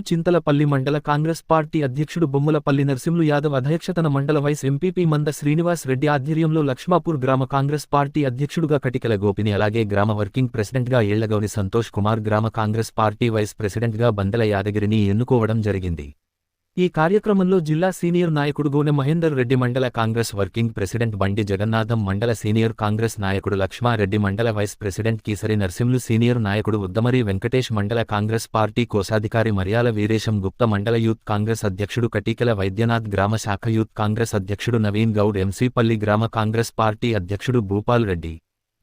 మూడు చింతలపల్లి మండల కాంగ్రెస్ పార్టీ అధ్యక్షుడు బొమ్మలపల్లి నరసింహులు యాదవ్ అధ్యక్షతన మండల వైస్ ఎంపీపీ మంద శ్రీనివాస్ రెడ్డి ఆధ్వర్యంలో లక్ష్మాపూర్ గ్రామ కాంగ్రెస్ పార్టీ అధ్యక్షుడుగా కటికల గోపిని అలాగే గ్రామ వర్కింగ్ ప్రెసిడెంట్గా ఏళ్ళగౌని సంతోష్ కుమార్ గ్రామ కాంగ్రెస్ పార్టీ వైస్ ప్రెసిడెంట్గా బందల యాదగిరిని ఎన్నుకోవడం జరిగింది. ఈ కార్యక్రమంలో జిల్లా సీనియర్ నాయకుడు గోనె మహేందర్ రెడ్డి మండల కాంగ్రెస్ వర్కింగ్ ప్రెసిడెంట్ బండి జగన్నాథం మండల సీనియర్ కాంగ్రెస్ నాయకుడు లక్ష్మారెడ్డి మండల vice president Keesari Narsimhulu senior నాయకుడు ఉద్దమరి వెంకటేష్ మండల కాంగ్రెస్ పార్టీ కోశాధికారి మర్యాల వీరేశం గుప్త మండల యూత్ కాంగ్రెస్ అధ్యక్షుడు కటీకల వైద్యనాథ్ గ్రామ శాఖ యూత్ కాంగ్రెస్ అధ్యక్షుడు నవీన్ గౌడ్ ఎంసీపల్లి గ్రామ కాంగ్రెస్ పార్టీ అధ్యక్షుడు భూపాల్ రెడ్డి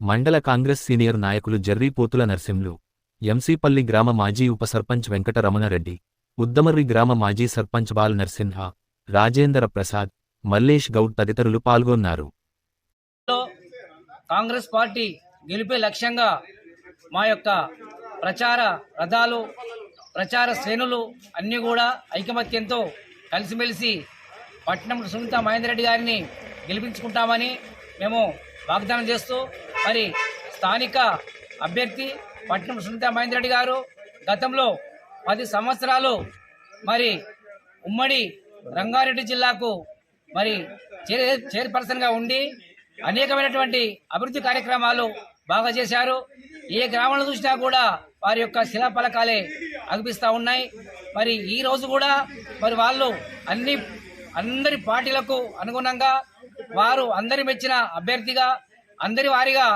మండల కాంగ్రెస్ సీనియర్ నాయకులు జర్రీపోతుల నర్సింహులు ఎంసీపల్లి గ్రామ మాజీ ఉప సర్పంచ్ వెంకటరమణరెడ్డి ఉద్దమర్రి గ్రామ మాజీ సర్పంచ్ బాల్ నరసింహ రాజేందర ప్రసాద్ మల్లేష్ గౌడ్ తదితరులు పాల్గొన్నారు. కాంగ్రెస్ పార్టీ గెలిపే లక్ష్యంగా మా యొక్క ప్రచార రథాలు ప్రచార శ్రేణులు అన్నీ కూడా ఐకమత్యంతో కలిసిమెలిసి పట్నం సునీత మహేందర్ రెడ్డి గారిని గెలిపించుకుంటామని మేము వాగ్దానం చేస్తూ మరి స్థానిక అభ్యర్థి పట్నం సునీత మహేందర్ రెడ్డి గారు గతంలో పది సంవత్సరాలు మరి ఉమ్మడి రంగారెడ్డి జిల్లాకు మరి చైర్ చైర్పర్సన్గా ఉండి అనేకమైనటువంటి అభివృద్ధి కార్యక్రమాలు బాగా చేశారు. ఏ గ్రామాలను చూసినా కూడా వారి యొక్క శిలాఫలకాలే అనిపిస్తూ ఉన్నాయి. మరి ఈ రోజు కూడా మరి వాళ్ళు అన్ని అందరి పార్టీలకు అనుగుణంగా వారు అందరి మెచ్చిన అభ్యర్థిగా అందరి వారిగా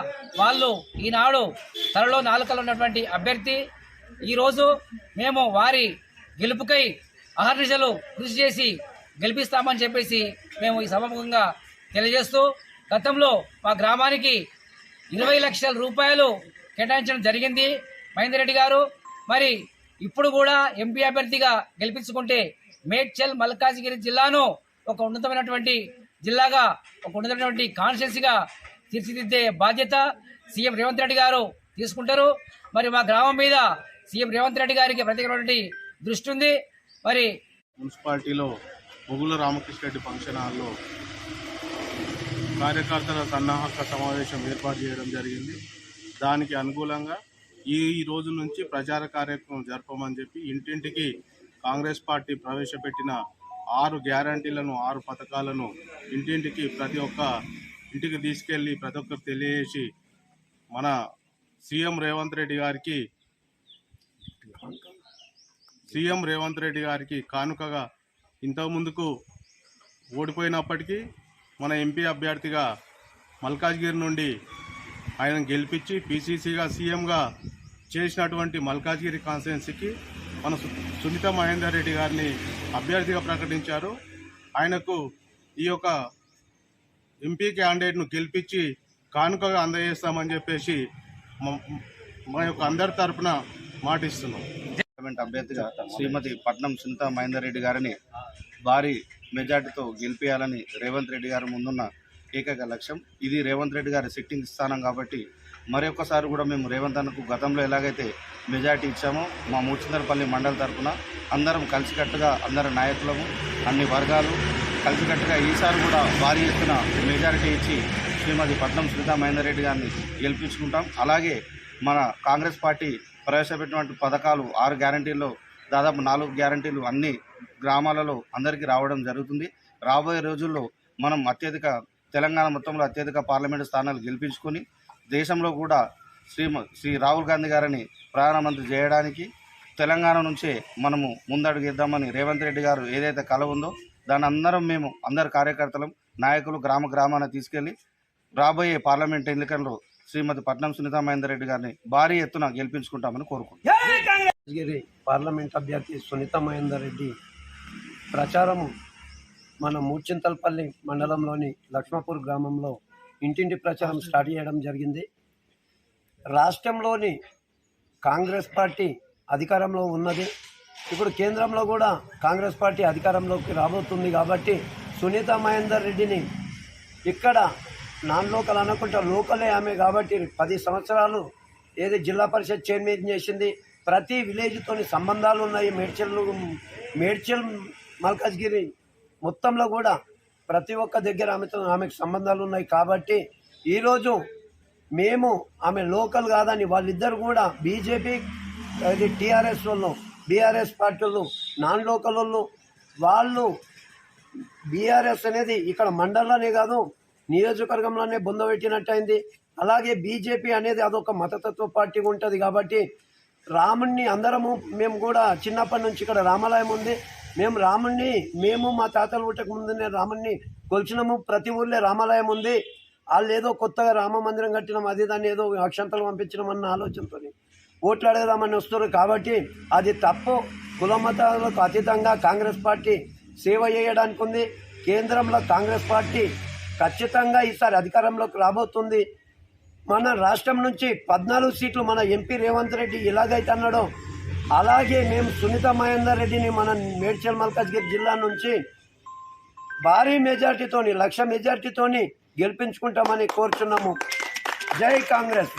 వాళ్ళు ఈనాడు త్వరలో నాలుకలు ఉన్నటువంటి అభ్యర్థి ఈరోజు మేము వారి గెలుపుకై అహర్నిశలు కృషి చేసి గెలిపిస్తామని చెప్పేసి మేము ఈ సభముఖంగా తెలియజేస్తూ గతంలో మా గ్రామానికి ఇరవై లక్షల రూపాయలు కేటాయించడం జరిగింది మహేందర్ రెడ్డి గారు. మరి ఇప్పుడు కూడా ఎంపీ అభ్యర్థిగా గెలిపించుకుంటే మేడ్చల్ మల్కాజిగిరి జిల్లాను ఒక ఉన్నతమైనటువంటి జిల్లాగా ఒక ఉన్నతమైనటువంటి కాన్స్టిట్యున్సీగా తీర్చిదిద్దే బాధ్యత సీఎం రేవంత్ రెడ్డి గారు తీసుకుంటారు. మరి మా గ్రామం మీద సీఎం రేవంత్ రెడ్డి గారికి ప్రత్యేకమైనటువంటి దృష్టి ఉంది. మరి మున్సిపాలిటీలో ముగుల రామకృష్ణ రెడ్డి ఫంక్షన్ హాల్లో కార్యకర్తల సన్నాహక సమావేశం ఏర్పాటు చేయడం జరిగింది. దానికి అనుకూలంగా ఈ ఈ రోజు నుంచి ప్రచార కార్యక్రమం జరపమని చెప్పి ఇంటింటికి కాంగ్రెస్ పార్టీ ప్రవేశపెట్టిన ఆరు గ్యారంటీలను ఆరు పథకాలను ఇంటింటికి ప్రతి ఒక్క ఇంటికి తీసుకెళ్ళి ప్రతి ఒక్కరు తెలియజేసి మన సీఎం రేవంత్ రెడ్డి గారికి సీఎం రేవంత్ రెడ్డి గారికి కానుకగా ఇంతకుముందుకు ఓడిపోయినప్పటికీ మన ఎంపీ అభ్యర్థిగా మల్కాజ్గిరి నుండి ఆయన గెలిపించి పీసీసీగా సీఎంగా చేసినటువంటి మల్కాజ్గిరి కాన్స్టిట్యున్సీకి మన సునీత మహేందర్ రెడ్డి గారిని అభ్యర్థిగా ప్రకటించారు. ఆయనకు ఈ యొక్క ఎంపీ క్యాండిడేట్ను గెలిపించి కానుకగా అందజేస్తామని చెప్పేసి మా యొక్క అందరి తరఫున మాటిస్తున్నాం. పార్లమెంట్ అభ్యర్థిగా శ్రీమతి పట్నం సునీత మహేందర్ రెడ్డి గారిని భారీ మెజార్టీతో గెలిపించాలని రేవంత్ రెడ్డి గారి ముందున్న ఏకైక లక్ష్యం. ఇది రేవంత్ రెడ్డి గారి సిట్టింగ్ స్థానం కాబట్టి మరొకసారి కూడా మేము రేవంత్ అన్నకు గతంలో ఎలాగైతే మెజార్టీ ఇచ్చామో మా మూచిందరపల్లి మండలి తరఫున అందరం కలిసికట్టుగా అందరి నాయకులము అన్ని వర్గాలు కలిసికట్టుగా ఈసారి కూడా భారీ ఎత్తున మెజారిటీ ఇచ్చి శ్రీమతి పట్నం సునీత మహేందర్ రెడ్డి గారిని గెలిపించుకుంటాం. అలాగే మన కాంగ్రెస్ పార్టీ ప్రవేశపెట్టినటువంటి పథకాలు ఆరు గ్యారంటీల్లో దాదాపు నాలుగు గ్యారంటీలు అన్ని గ్రామాలలో అందరికీ రావడం జరుగుతుంది. రాబోయే రోజుల్లో మనం అత్యధిక తెలంగాణ మొత్తంలో అత్యధిక పార్లమెంటు స్థానాలు గెలిపించుకొని దేశంలో కూడా శ్రీ శ్రీ రాహుల్ గాంధీ గారిని ప్రధానమంత్రి చేయడానికి తెలంగాణ నుంచే మనము ముందడుగేద్దామని రేవంత్ రెడ్డి గారు ఏదైతే కల ఉందో దాని అందరం మేము అందరి కార్యకర్తలం నాయకులు గ్రామ గ్రామాన తీసుకెళ్ళి రాబోయే పార్లమెంట్ ఎన్నికల్లో శ్రీమతి పట్నం సునీత మహేందర్ రెడ్డి గారిని భారీ ఎత్తున గెలిపించుకుంటామని కోరుకుంటున్నాం. గిరి పార్లమెంట్ అభ్యర్థి సునీత మహేందర్ రెడ్డి ప్రచారము మన మూర్చింతల్పల్లి మండలంలోని లక్ష్మపూర్ గ్రామంలో ఇంటింటి ప్రచారం స్టార్ట్ చేయడం జరిగింది. రాష్ట్రంలోని కాంగ్రెస్ పార్టీ అధికారంలో ఉన్నది. ఇప్పుడు కేంద్రంలో కూడా కాంగ్రెస్ పార్టీ అధికారంలోకి రాబోతుంది కాబట్టి సునీత మహేందర్ రెడ్డిని ఇక్కడ నాన్ లోకల్ అనుకుంటే లోకలే ఆమె కాబట్టి పది సంవత్సరాలు ఏది జిల్లా పరిషత్ చైర్మన్ చేసింది. ప్రతి విలేజ్తోని సంబంధాలు ఉన్నాయి. మేడ్చల్ మేడ్చల్ మల్కాజ్గిరి మొత్తంలో కూడా ప్రతి ఒక్క దగ్గర ఆమెతో ఆమెకు సంబంధాలు ఉన్నాయి కాబట్టి ఈరోజు మేము ఆమె లోకల్ కాదని వాళ్ళిద్దరు కూడా బీజేపీ అది టీఆర్ఎస్ వాళ్ళు బీఆర్ఎస్ పార్టీలు నాన్ లోకల్ వాళ్ళు వాళ్ళు బీఆర్ఎస్ అనేది ఇక్కడ మండలంలోనే కాదు నియోజకవర్గంలోనే బొందబెట్టినట్టయింది అలాగే బీజేపీ అనేది అదొక మతతత్వ పార్టీ ఉంటుంది కాబట్టి రాముణ్ణి అందరము మేము కూడా చిన్నప్పటి నుంచి ఇక్కడ రామాలయం ఉంది. మేము రాముణ్ణి మేము మా తాతలు పుట్టక ముందునే రాముణ్ణి కొలిచినము. ప్రతి ఊర్లో రామాలయం ఉంది. వాళ్ళు ఏదో కొత్తగా రామ మందిరం కట్టినాం అది దాన్ని ఏదో అక్షంతలు పంపించడం అన్న ఆలోచనతో ఓట్లు అడగదామని వస్తారు కాబట్టి అది తప్పు. కులమతాలకు అతీతంగా కాంగ్రెస్ పార్టీ సేవ చేయడానికి ఉంది కేంద్రంలో కాంగ్రెస్ పార్టీ ఖచ్చితంగా ఈసారి అధికారంలోకి రాబోతుంది. మన రాష్ట్రం నుంచి పద్నాలుగు సీట్లు మన ఎంపీ రేవంత్ రెడ్డి ఎలాగైతే అన్నాడో అలాగే మేము సునీత మహేందర్ రెడ్డిని మన మేడ్చల్ మల్కాజ్గిరి జిల్లా నుంచి భారీ మెజార్టీతోని లక్ష మెజార్టీతోని గెలిపించుకుంటామని కోరుచున్నాము. జై కాంగ్రెస్.